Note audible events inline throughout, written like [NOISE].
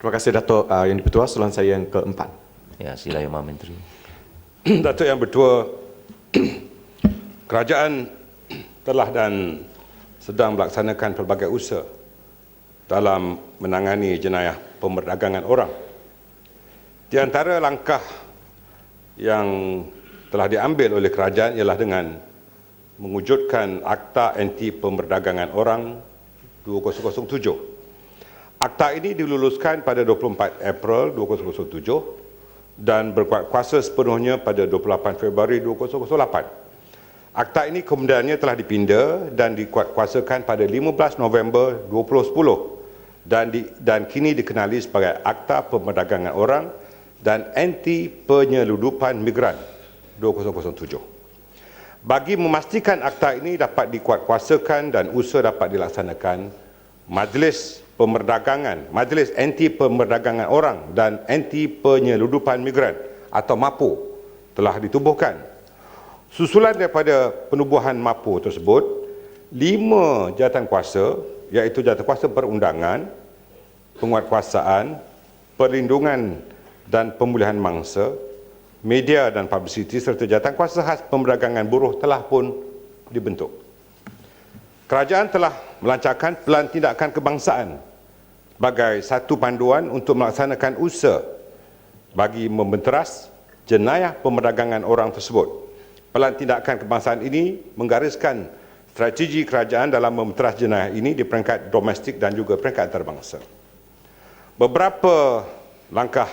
Terima kasih Datuk uh, Yang Dipertua. Soalan saya yang keempat. Ya, sila Yang Maha Menteri. [CLEARS THROAT] Datuk Yang Bertua, [CLEARS THROAT] kerajaan telah dan sedang melaksanakan pelbagai usaha dalam menangani jenayah pemerdagangan orang. Di antara langkah yang telah diambil oleh kerajaan ialah dengan mewujudkan Akta Anti Pemerdagangan Orang 2007. Akta ini diluluskan pada 24 April 2007 dan berkuat kuasa sepenuhnya pada 28 Februari 2008. Akta ini kemudiannya telah dipinda dan dikuatkuasakan pada 15 November 2010 dan di, dan kini dikenali sebagai Akta Pemerdagangan Orang dan Anti Penyeludupan Migran 2007. Bagi memastikan akta ini dapat dikuatkuasakan dan usaha dapat dilaksanakan, Majlis Pemerdagangan, Majlis Anti Pemerdagangan Orang dan Anti Penyeludupan Migran atau MAPO telah ditubuhkan. Susulan daripada penubuhan MAPO tersebut, lima jawatan kuasa iaitu jawatan kuasa perundangan, penguatkuasaan, perlindungan dan pemulihan mangsa, media dan publicity serta jawatan kuasa khas pemerdagangan buruh telah pun dibentuk. Kerajaan telah melancarkan pelan tindakan kebangsaan sebagai satu panduan untuk melaksanakan usaha bagi membenteras jenayah pemerdagangan orang tersebut. Pelan tindakan kebangsaan ini menggariskan strategi kerajaan dalam membenteras jenayah ini di peringkat domestik dan juga peringkat antarabangsa. Beberapa langkah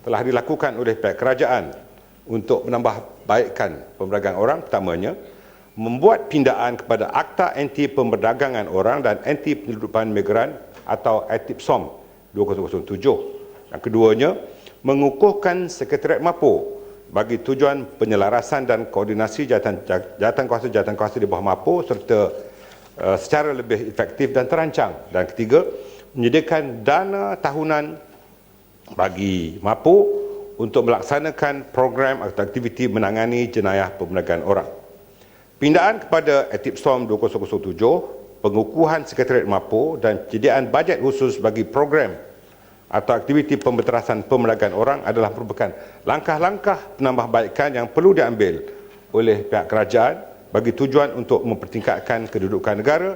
telah dilakukan oleh pihak kerajaan untuk menambah baikkan pemerdagangan orang pertamanya membuat pindaan kepada Akta Anti Pemerdagangan Orang dan Anti Penyeludupan Migran atau ATIPSOM 2007. Yang keduanya, mengukuhkan Sekretariat MAPO bagi tujuan penyelarasan dan koordinasi jawatan jawatan kuasa jawatan kuasa di bawah MAPO serta uh, secara lebih efektif dan terancang. Dan ketiga, menyediakan dana tahunan bagi MAPO untuk melaksanakan program atau aktiviti menangani jenayah pemerdagangan orang. Pindaan kepada ATIPSOM 2007, pengukuhan Sekretariat MAPO dan penyediaan bajet khusus bagi program atau aktiviti pembeterasan pemerdagangan orang adalah merupakan langkah-langkah penambahbaikan yang perlu diambil oleh pihak kerajaan bagi tujuan untuk mempertingkatkan kedudukan negara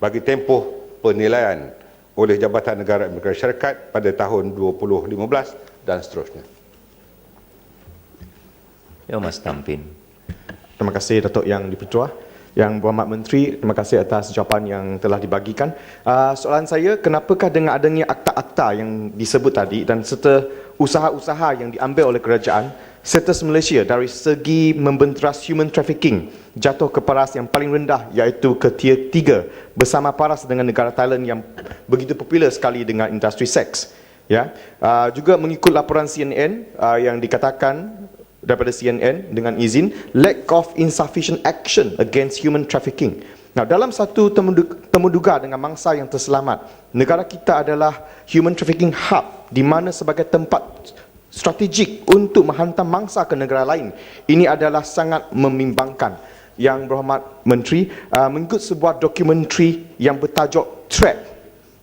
bagi tempoh penilaian oleh Jabatan Negara Amerika Syarikat pada tahun 2015 dan seterusnya. Ya, Mas Tampin. Terima kasih Datuk Yang Dipertua. Yang Berhormat Menteri, terima kasih atas jawapan yang telah dibagikan. Uh, soalan saya, kenapakah dengan adanya akta-akta yang disebut tadi dan serta usaha-usaha yang diambil oleh kerajaan, serta Malaysia dari segi membenteras human trafficking jatuh ke paras yang paling rendah iaitu ke tier 3 bersama paras dengan negara Thailand yang begitu popular sekali dengan industri seks. Ya, uh, juga mengikut laporan CNN uh, yang dikatakan daripada CNN dengan izin lack of insufficient action against human trafficking. Nah, dalam satu temuduga dengan mangsa yang terselamat, negara kita adalah human trafficking hub di mana sebagai tempat strategik untuk menghantar mangsa ke negara lain. Ini adalah sangat membimbangkan. Yang berhormat Menteri, uh, mengikut sebuah dokumentari yang bertajuk Trap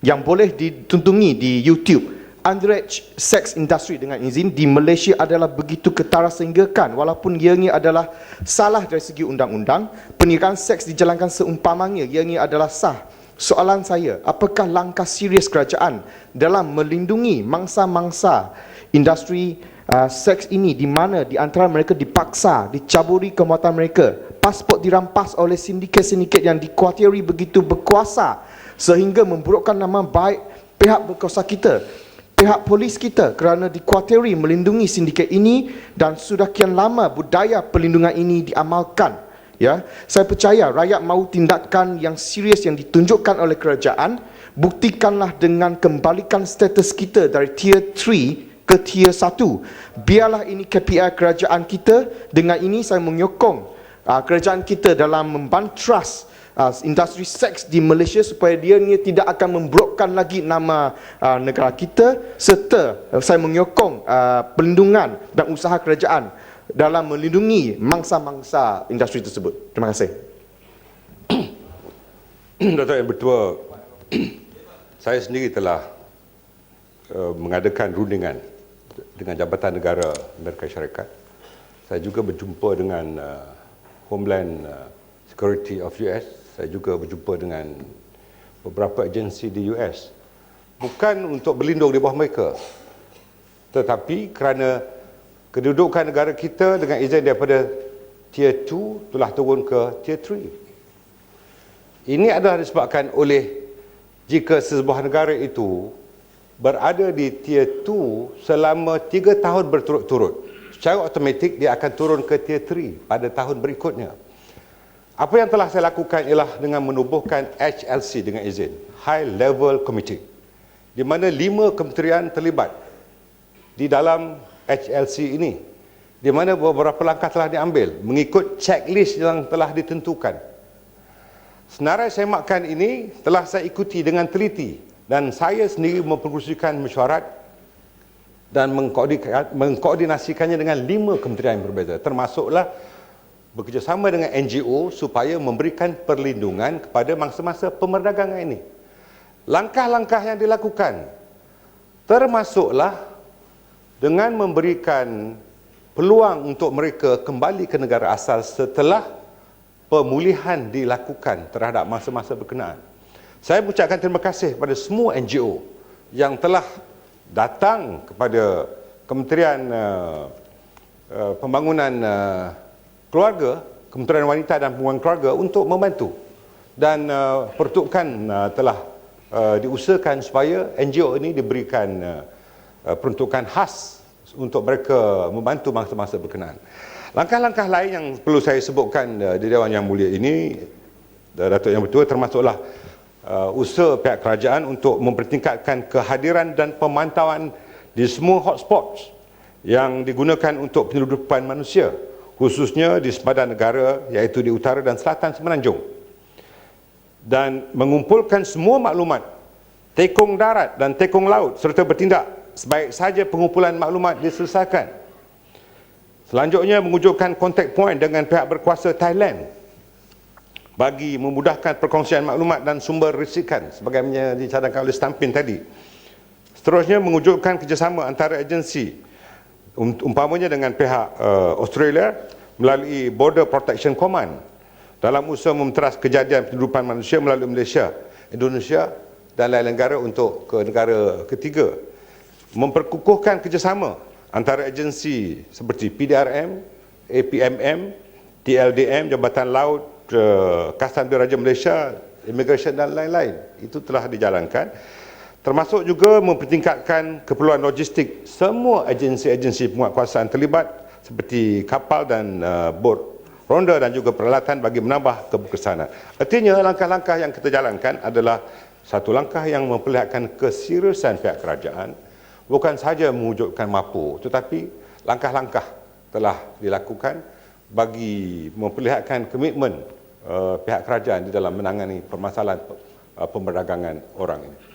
yang boleh dituntungi di YouTube underage sex industry dengan izin di Malaysia adalah begitu ketara sehinggakan walaupun ianya adalah salah dari segi undang-undang pernikahan seks dijalankan seumpamanya ianya adalah sah. Soalan saya apakah langkah serius kerajaan dalam melindungi mangsa-mangsa industri uh, seks ini di mana di antara mereka dipaksa dicaburi kemahuan mereka? Pasport dirampas oleh sindiket-sindiket yang dikuatiri begitu berkuasa sehingga memburukkan nama baik pihak berkuasa kita pihak polis kita kerana dikuatiri melindungi sindiket ini dan sudah kian lama budaya perlindungan ini diamalkan ya. Saya percaya rakyat mahu tindakan yang serius yang ditunjukkan oleh kerajaan buktikanlah dengan kembalikan status kita dari tier 3 ke tier 1 biarlah ini KPI kerajaan kita. Dengan ini saya menyokong uh, kerajaan kita dalam membantras uh, industri seks di Malaysia supaya dia ni tidak akan memburukkan lagi nama uh, negara kita serta uh, saya menyokong uh, perlindungan dan usaha kerajaan dalam melindungi mangsa-mangsa industri tersebut. Terima kasih. [COUGHS] Datuk Yang Bertua, [COUGHS] saya sendiri telah uh, mengadakan rundingan dengan Jabatan Negara Amerika Syarikat. Saya juga berjumpa dengan uh, Homeland Security of US. Saya juga berjumpa dengan beberapa agensi di US. Bukan untuk berlindung di bawah mereka. Tetapi kerana kedudukan negara kita dengan izin daripada Tier 2 telah turun ke Tier 3. Ini adalah disebabkan oleh jika sebuah negara itu berada di Tier 2 selama 3 tahun berturut-turut. Secara automatik dia akan turun ke Tier 3 pada tahun berikutnya. Apa yang telah saya lakukan ialah dengan menubuhkan HLC dengan izin, High Level Committee, di mana lima kementerian terlibat di dalam HLC ini, di mana beberapa langkah telah diambil mengikut checklist yang telah ditentukan. Senarai semakan ini telah saya ikuti dengan teliti dan saya sendiri memperkongsikan mesyuarat dan mengkoordinasikannya dengan lima kementerian yang berbeza. Termasuklah bekerjasama dengan NGO supaya memberikan perlindungan kepada mangsa-mangsa pemerdagangan ini. Langkah-langkah yang dilakukan termasuklah dengan memberikan peluang untuk mereka kembali ke negara asal setelah pemulihan dilakukan terhadap masa-masa berkenaan. Saya mengucapkan terima kasih kepada semua NGO yang telah datang kepada Kementerian uh, uh, Pembangunan uh, Keluarga, Kementerian Wanita dan Pembangunan Keluarga untuk membantu. Dan uh, pertukan uh, telah uh, diusahakan supaya NGO ini diberikan uh, uh, peruntukan khas untuk mereka membantu masa-masa berkenaan. Langkah-langkah lain yang perlu saya sebutkan uh, di Dewan Yang Mulia ini, uh, Datuk Yang Betul, termasuklah uh, usaha pihak kerajaan untuk mempertingkatkan kehadiran dan pemantauan di semua hotspots yang digunakan untuk penyeludupan manusia, khususnya di sempadan negara iaitu di utara dan selatan Semenanjung. Dan mengumpulkan semua maklumat tekong darat dan tekong laut serta bertindak sebaik saja pengumpulan maklumat diselesaikan Selanjutnya mewujudkan kontak point dengan pihak berkuasa Thailand bagi memudahkan perkongsian maklumat dan sumber risikan sebagaimana dicadangkan oleh Stampin tadi. Seterusnya mewujudkan kerjasama antara agensi umpamanya dengan pihak uh, Australia melalui Border Protection Command dalam usaha mementeras kejadian penyeludupan manusia melalui Malaysia, Indonesia dan lain-lain negara untuk ke negara ketiga. Memperkukuhkan kerjasama antara agensi seperti PDRM, APMM, TLDM, Jabatan Laut, uh, Kastam Diraja Malaysia, Immigration dan lain-lain. Itu telah dijalankan. Termasuk juga mempertingkatkan keperluan logistik semua agensi-agensi penguatkuasaan terlibat seperti kapal dan uh, bot ronda dan juga peralatan bagi menambah keberkesanan. Artinya langkah-langkah yang kita jalankan adalah satu langkah yang memperlihatkan keseriusan pihak kerajaan bukan sahaja mewujudkan MAPU tetapi langkah-langkah telah dilakukan bagi memperlihatkan komitmen uh, pihak kerajaan di dalam menangani permasalahan uh, pemberdagangan orang ini.